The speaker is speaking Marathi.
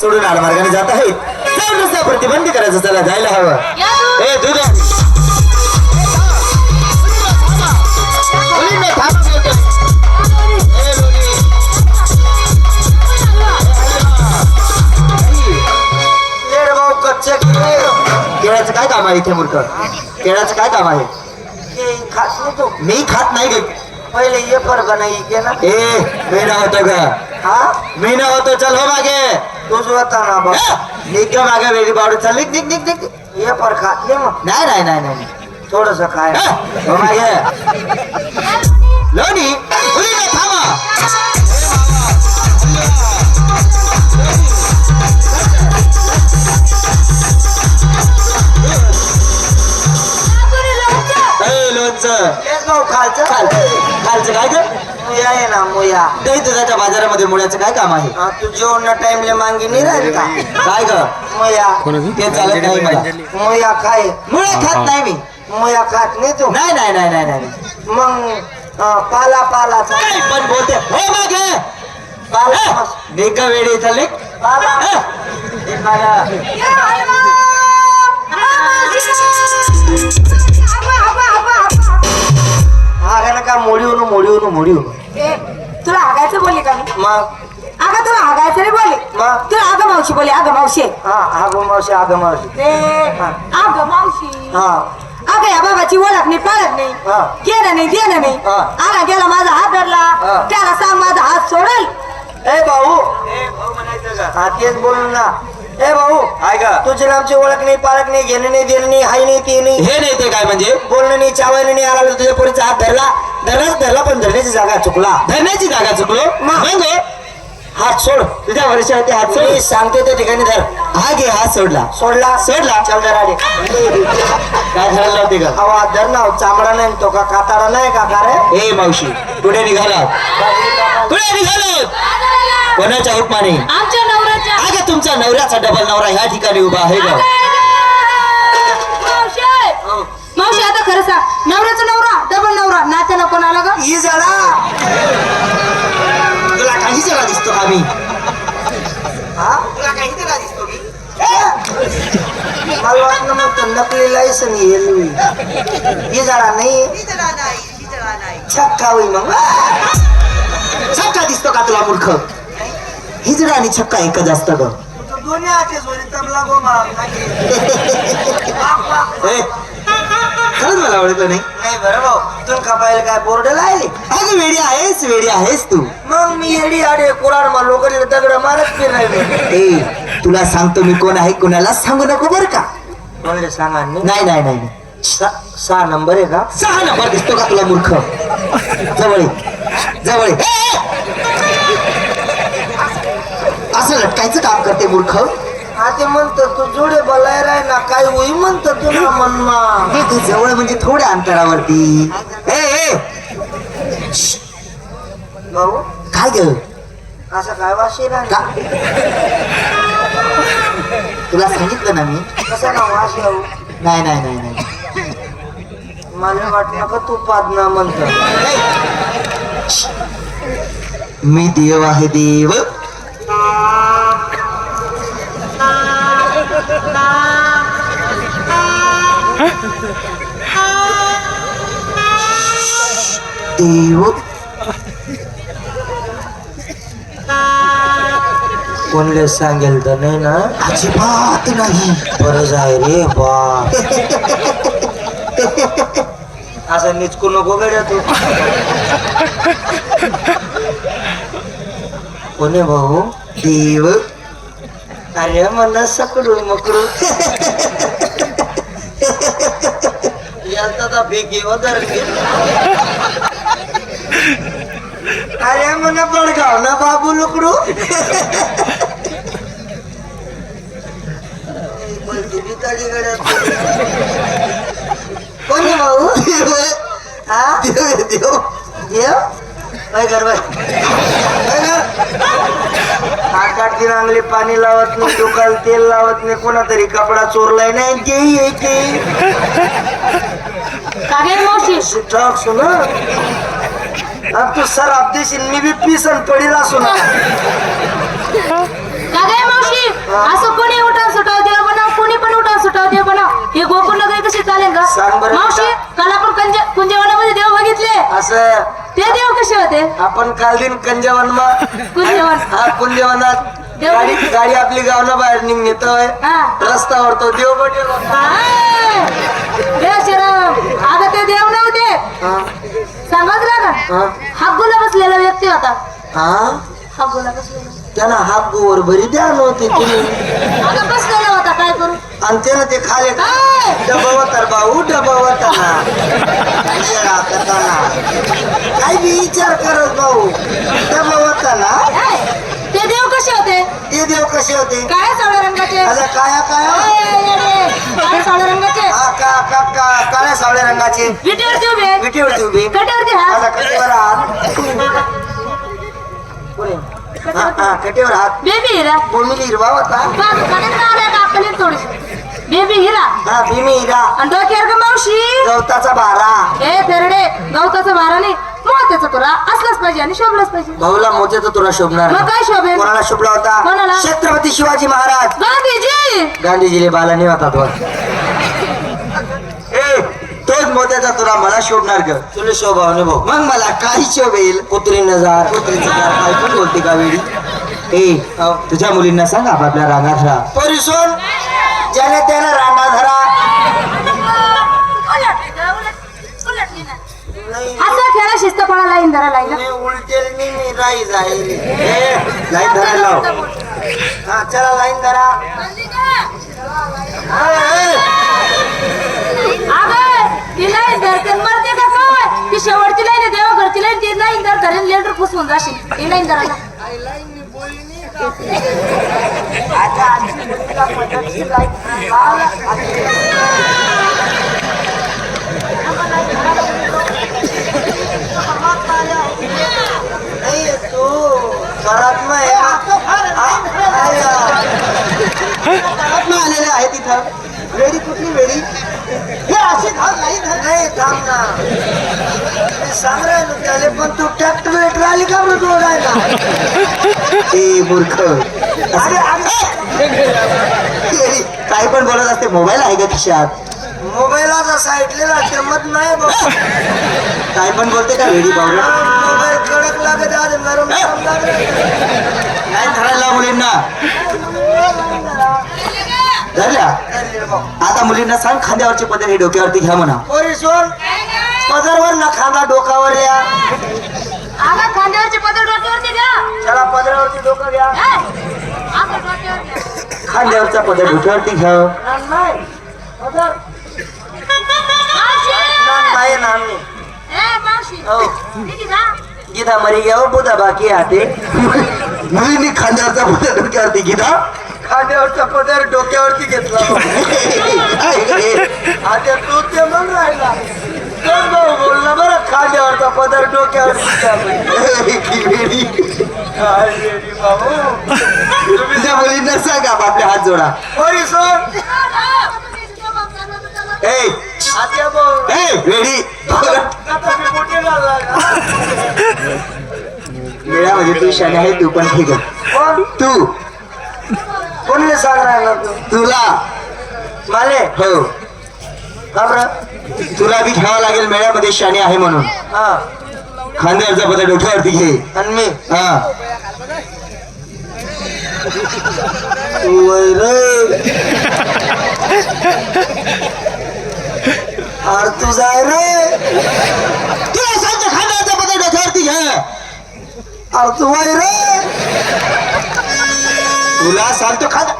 सोडून आडमार्गाने जात आहेत. रस्ता प्रतिबंध करायचं चला जायला हवं. ए दूध. केळाचं काय काम आहे इथे मूर्ख? केळाचं काय काम आहे? हे खात नाही तू मी खात नाही गे. पहिले ये पर का नाही के ना. ए मी ना होतो ग. हा? मी ना होतो चल हो मागे. तूच होता ना बा. निघ ग मागे वेगळी बावडी. चल निघ निघ निघ ये पर खात नाही मग. नाही नाही नाही नाही थोडस काय हा, मागे. लोणी थांबा. तेच भाऊ खालचं. खालचं खालचं काय मुया आहे ना मुया. दही दुधाच्या बाजारामध्ये मुळ्याचं काय काम आहे? हा, तू जेवण टाइमले मागे नाही राहील का? काय ग? मुया. ते चालत नाही मला. मुया खाय. मुळे खात नाही मी. मुया खात नाही तू. नाही नाही नाही नाही नाही. मग पाला पाला काय पण बोलते. हो मागे. पाला. ग वेळी चल निघ पाला. ए, का मोडी होणं मोडी होणं मोडी होणं? तुला हागायचं बोलली का मी? मग? अगं तुला हागायचं नाही बोलली? मग? तुला अगं मावशी बोलली अगं मावशी. हा आगो मावशी आगो मावशी. ए, अगं मावशी. हा. अगं या बाबाची ओळख नाही पाळत नाही. हा. गेलं नाही देणं नाही. हा. आला गेला माझा हात धरला. हा. त्याला सांग माझा हात सोडल. ए भाऊ. हा तेच बोलून ना ए भाऊ ऐका तुझे आमची ओळख नाही पाळख नाही घेणं नाही देणं नाही हाय नाही ते नाही. हे नाही ते काय म्हणजे? बोलणं नाही चावायला नाही आला तुझ्या पोरीचा हात धरला. धरलाच धरला पण धरण्याची जागा चुकला. धरण्याची जागा चुकलो? मग? हात सोड. तुझ्या वर्षावरती हात सोड. सांगते त्या ठिकाणी धर. हा घे हात सोडला. सोडला? सोडला. चल धर आले काय धरायला लावते का? हवा धर ना चामडा नाही तो का काताडा नाही का? का रे? ए मावशी पुढे निघाला. पुढे निघालो. कोणाच्या हुकमाने आमच्या नवऱ्याच्या. अगं तुमचा नवऱ्याचा डबल नवरा ह्या ठिकाणी उभा आहे का? मावशी. मावशी आता खरं सांग. नवऱ्याचा नवरा डबल नवरा. नात्याला कोणाला ग? ही जरा. तुला काही जरा दिसतो का मी? हा? तुला काही जरा दिसतो की? मला वाटलं मग तो नकली लायसन येईल ही जरा नाही. छक्का होई मग. छक्का दिसतो का तुला मूर्ख? हिजडा आणि छक्का एकच असतं ग खरंच मला आवडलं नाही नाही बरं भाऊ खपायला काय बोर्ड लायले अगं वेडी आहेस वेडी आहेस तू मग मी येडी आडे कुराड मा लोकांनी दगड मारत फिरायले ए तुला सांगतो मी कोण आहे कोणाला सांगू नको बर का म्हणले सांगा नाही. नाही नाही नाही नाही. सा- सहा नंबर आहे का सहा नंबर दिसतो का तुला मूर्ख जवळ ये. जवळ ये. ए, ए! असं लटकायचं काम करते मूर्ख? हा ते म्हणतो तू जोडे बलाय राय ना काय होई म्हणतो तुला मनमा हे जवळ म्हणजे थोड्या अंतरावरती. ए ए! भाऊ? काय ग? असं काय वाशी का? तुला सांगितलं ना मी. कसा ना वाशी राहू नाही नाही नाही नाही. मला वाटलं का तू पादना म्हणतो. मी देव आहे देव. देव कोणले सांगेल तर नाही ना अजिबात नाही बरं जाय रे बा असं निचकू नको गड्या तू कोणी भाऊ देव अरे मला सकडू मकडू याचा फेकी वदर अरे मला बडगाव ना बाबू लुकडू. कोणी भाऊ? हा? देव देव. देव काय कर? बाय आठ आठ दिन अंगली पाणी लावत नाही डोकाला तेल लावत नाही कोणा तरी कपडा चोरलाय नाही तेही आहे ते काय मावशी? सुन अब तू सर आप देशील मी बी पीसन पडीला मावशी? असं कोणी उठाव सुटाव देव बनाव कोणी पण उठाव सुटाव देव बनाव. हे गोकुळ नगरी कशी चालेल का सांग बरं मावशी. काल आपण कंज कुंजवनामध्ये देव बघितले. असं. ते देव कसे होते? आपण काल दिन कंजवन कुंजवन. हा कुंजवनात देव- गाडी गाडी आपली गावना बाहेर निघतोय हा. रस्त्यावर तो देव बटेल होता. हाय. जय श्रीराम अगं ते देव नव्हते हा, हा, हागुला बसलेला व्यक्ती होता. हा? हागुला बसलेला. त्यांना हात गोवर भरी द्या नव्हती तुम्ही अगं बसलेला होता काय करू? आणि त्यानं ते खाले हाय. डबावतर भाऊ डबावताना काय बी विचार करत भाऊ डबावताना हाय. ते देव कसे होते ते देव कसे होते? काय सावळ्या रंगाचे? आता काया काय. काय सावळ्या रंगाचे? हा का का का काळ्या सावळ्या रंगाचे? विटेवरती उभे. विटीवरती उभी. कटेवरती हात. आता कटेवर हात. पुढे. हा हा कटेवर हात. बेबी हिरा. बोमिली हिरवा होता आल्या का थोडीशी? बेबी हिरा. हा भीमी हिरा. आणि डोक्यावर का मावशी? गवताचा बारा ए फेरडे गवताचा भारा नाही. मोत्याचा तुरा असलाच पाहिजे आणि शोभलाच पाहिजे. भाऊला मोत्याचा तुला शोभणार मग काय शोभेल? कोणाला शोभला होता? कोणाला? छत्रपती शिवाजी महाराज. गांधीजी! गांधीजीले बाला नाही होता तो ए तोच मोत्याचा तुला मला शोभणार ग. तुला शोभावने भाऊ मग मला काही शोभेल? कुत्री नजार. कुत्रीची काय पण बोलते का वेळी ए तुझ्या मुलींना सांग आपल्या रांगात राहा. परिसोन लाईन धरा लाईन मी उलटेल मी मी राई जाईल. लाईन धरायला लाव. हा चला लाईन धरा. हा, शेवटची लाईन आहे देवा घरची लाईन ती लाईन धर धरेन लेटर पुसून जाशील. ती लाईन धरा आता आजची लाईन नाही तू घरात नाही तिथं वेडी कुठली वेडी? हे अशी धाव नाही धर नाही थांब ना. मी सांग राहिलो त्याले पण तू ट्रॅक्टर वेक्टर आली का बरं जोडायला ए मूर्ख. अरे अरे. काय पण बोलत असते मोबाईल आहे का खिशात? मोबाईलाचा साईडलेला किंमत नाही बघ. काय पण बोलते का वेडी बावला मोबाईल कडक लागत आज नरम नाही धरायला मुलींना धरल्या आता मुलींना सांग खांद्यावरचे पदर हे डोक्यावरती घ्या म्हणा. पदरवर ना खांदा डोकावर या. खांद्यावरची पदर डोक्यावरती घ्या. चला पदरावरती डोकं घ्या. ए, अगं डोक्यावर घ्या. खांद्यावरचा पदर डोक्यावरती घ्या. नान नाही. पदर. मावशी! नान नाही नान नाही. ए, मावशी. हो? गीता मरी गया बुधा बाकी आते मुलींनी खांद्यावरचा पदर डोक्यावरती घेता खांद्यावरचा पदर डोक्यावरती घेतला. आता तू ते मग राहिला. तर भाऊ बोलला बरं खांद्यावरचा पदर डोक्यावरती मुलींना सांग आपले हात जोडा. ए. भाऊ. ए रेडी आता मी कुठे घालला मेळामध्ये तू शाने आहे तू पण ठीक आहे तू. कोणले सांग राहिला तू तुला. माले. हो. का तुला बी घ्यावं लागेल मेळ्यामध्ये शाने आहे म्हणून. हा. खांद्यावरचा पदर डोक्यावरती घे. आणि मी. हा. वय रे. अरे तू जाय रे. तुला सांगतो खांद्यावरचा पदर डोक्यावरती घे. अरे तू वय रे. तुला सांगतो खांदा